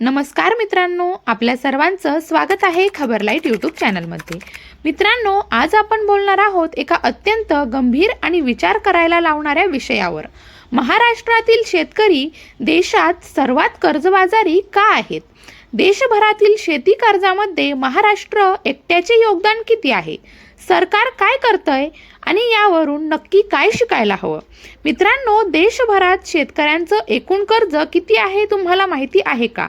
नमस्कार मित्रांनो आपल्या सर्वांचं स्वागत आहे खबरलाईट यूट्यूब चॅनलमध्ये. मित्रांनो आज आपण बोलणार आहोत एका अत्यंत गंभीर आणि विचार करायला लावणाऱ्या विषयावर. महाराष्ट्रातील शेतकरी देशात सर्वात कर्जबाजारी का आहेत? देशभरातील शेती कर्जामध्ये महाराष्ट्र एकट्याचे योगदान किती आहे? सरकार काय करतंय? आणि यावरून नक्की काय शिकायला हवं? मित्रांनो देशभरात शेतकऱ्यांचं एकूण कर्ज किती आहे तुम्हाला माहिती आहे का?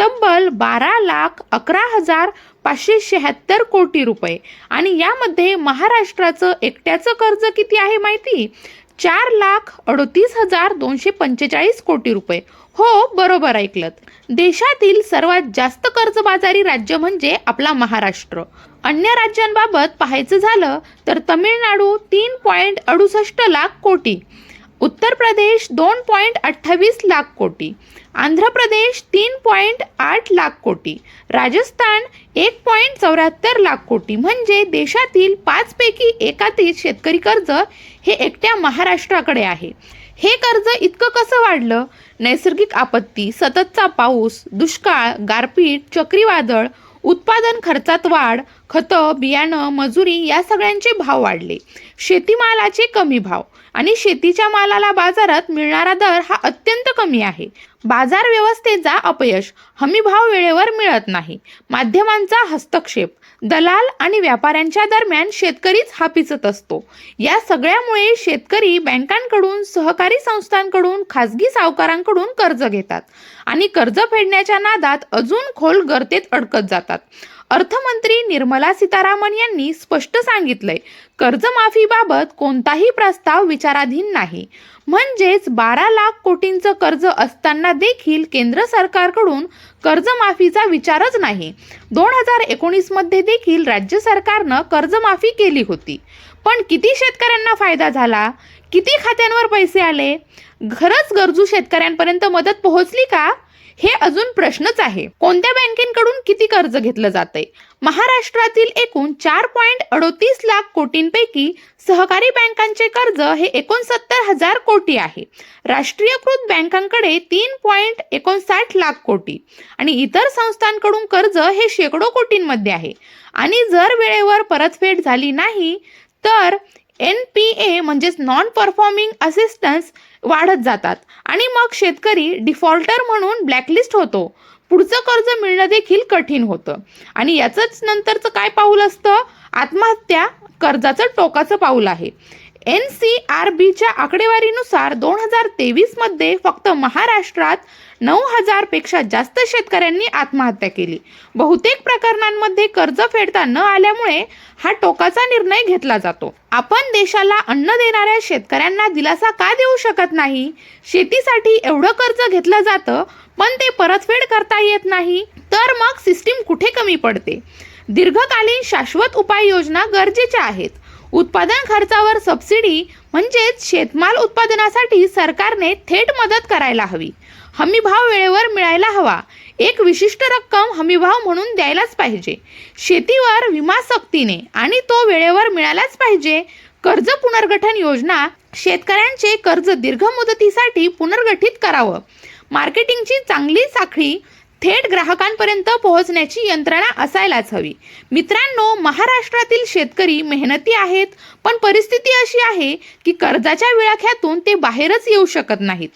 तब्बल बारा लाख अकरा हजार पाचशे शहात्तर कोटी रुपये. आणि यामध्ये महाराष्ट्राचं एकट्याचं कर्ज किती आहे माहिती? चार लाख अडतीस हजार दोनशे पंचेचाळीस कोटी रुपये. हो बरोबर ऐकलत. देशातील सर्वात जास्त कर्जबाजारी राज्य म्हणजे आपला महाराष्ट्र. अन्य राज्यांबाबत पाहायचं झालं तर तमिळनाडू तीन पॉईंट अडुसष्ट लाख कोटी. उत्तर प्रदेश दोन पॉईंट अठ्ठावीस लाख कोटी आंध्र प्रदेश तीन पॉईंट आठ लाख कोटी राजस्थान एक पॉईंट चौऱ्याहत्तर लाख कोटी. म्हणजे देशातील पाचपैकी एकातील शेतकरी कर्ज हे एकट्या महाराष्ट्राकडे आहे. हे कर्ज इतकं कसं वाढलं? नैसर्गिक आपत्ती सततचा पाऊस दुष्काळ गारपीट चक्रीवादळ उत्पादन खर्चात वाढ खतं बियाणं मजुरी या सगळ्यांचे भाव वाढले. शेतीमालाचे कमी भाव आणि शेतीच्या मालाला बाजारात मिळणारा दर हा अत्यंत कमी आहे. बाजार व्यवस्थेचा अपयश हमीभाव वेळेवर मिळत नाही. माध्यमांचा हस्तक्षेप दलाल आणि व्यापाऱ्यांच्या दरम्यान शेतकरीच हा पिचत असतो. या सगळ्यामुळे शेतकरी बँकांकडून सहकारी संस्थांकडून खाजगी सावकारांकडून कर्ज घेतात आणि कर्ज फेडण्याच्या नादात अजून खोल गर्तेत अडकत जातात. अर्थमंत्री निर्मला सीतारामन यांनी स्पष्ट सांगितलंय कर्जमाफीबाबत कोणताही प्रस्ताव विचाराधीन नाही. म्हणजेच बारा लाख कोटींचं कर्ज असताना देखील केंद्र सरकारकडून कर्जमाफीचा विचारच नाही. दोन हजार एकोणीसमध्ये देखील राज्य सरकारनं कर्जमाफी केली होती. पण किती शेतकऱ्यांना फायदा झाला? किती खात्यांवर पैसे आले? खरंच गरजू शेतकऱ्यांपर्यंत मदत पोहोचली का? हे अजून प्रश्नच आहे. कोणत्या बँकेकडून किती कर्ज घेतलं जातंय? महाराष्ट्रातील एकूण चार पॉईंट अडोतीस लाख कोटींपैकी सहकारी बँकांचे कर्ज हे एकोणसत्तर हजार कोटी आहे. राष्ट्रीयकृत बँकांकडे तीन पॉईंट एकोणसाठ लाख कोटी आणि इतर संस्थांकडून कर्ज हे शेकडो कोटींमध्ये आहे. आणि जर वेळेवर परतफेड झाली नाही तर एन पी ए म्हणजेच नॉन परफॉर्मिंग असिस्टन्स वाढत जातात. आणि मग शेतकरी डिफॉल्टर म्हणून ब्लॅकलिस्ट होतो. पुढचं कर्ज मिळणं देखील कठीण होतं. आणि याचंच नंतरचं काय पाऊल असतं? आत्महत्या कर्जाचं टोकाचं पाऊल आहे. एन सी आर बीच्या आकडेवारीनुसार दोन हजार तेवीसमध्ये फक्त महाराष्ट्रात नऊ हजारपेक्षा जास्त शेतकऱ्यांनी आत्महत्या केली. बहुतेक प्रकरणांमध्ये कर्ज फेडता न आल्यामुळे हा टोकाचा निर्णय घेतला जातो. आपण देशाला अन्न देणाऱ्या शेतकऱ्यांना दिलासा का देऊ शकत नाही? शेतीसाठी एवढं कर्ज घेतलं जातं पण ते परतफेड करता येत नाही तर मग सिस्टीम कुठे कमी पडते? दीर्घकालीन शाश्वत उपाययोजना गरजेच्या आहेत. उत्पादन खर्चावर सबसिडी म्हणजेच शेतमाल उत्पादनासाठी सरकारने थेट मदत करायला हवी. हमी भाव वेळेवर मिळायला हवा. एक विशिष्ट रक्कम हमीभाव म्हणून द्यायलाच पाहिजे. शेतीवर विमा सक्तीने आणि तो वेळेवर मिळालाच पाहिजे. कर्ज पुनर्गठन योजना शेतकऱ्यांचे कर्ज दीर्घ मुदतीसाठी पुनर्गठित करावं. मार्केटिंगची चांगली साखळी थेट ग्राहकांपर्यंत पोहोचण्याची यंत्रणा असायलाच हवी. मित्रांनो महाराष्ट्रातील शेतकरी मेहनती आहेत पण परिस्थिती अशी आहे की कर्जाच्या विळख्यातून ते बाहेरच येऊ शकत नाहीत.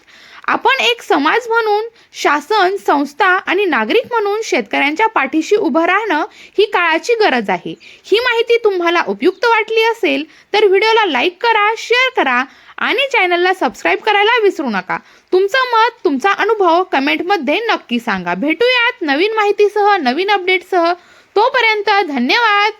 आपण एक समाज म्हणून शासन संस्था आणि नागरिक म्हणून शेतकऱ्यांच्या पाठीशी उभं राहणं ही काळाची गरज आहे. ही माहिती तुम्हाला उपयुक्त वाटली असेल तर व्हिडिओला लाईक करा शेअर करा आणि चॅनलला सबस्क्राईब करायला विसरू नका. तुमचं मत तुमचा अनुभव कमेंटमध्ये नक्की सांगा. भेटूयात नवीन माहितीसह नवीन अपडेटसह तोपर्यंत धन्यवाद.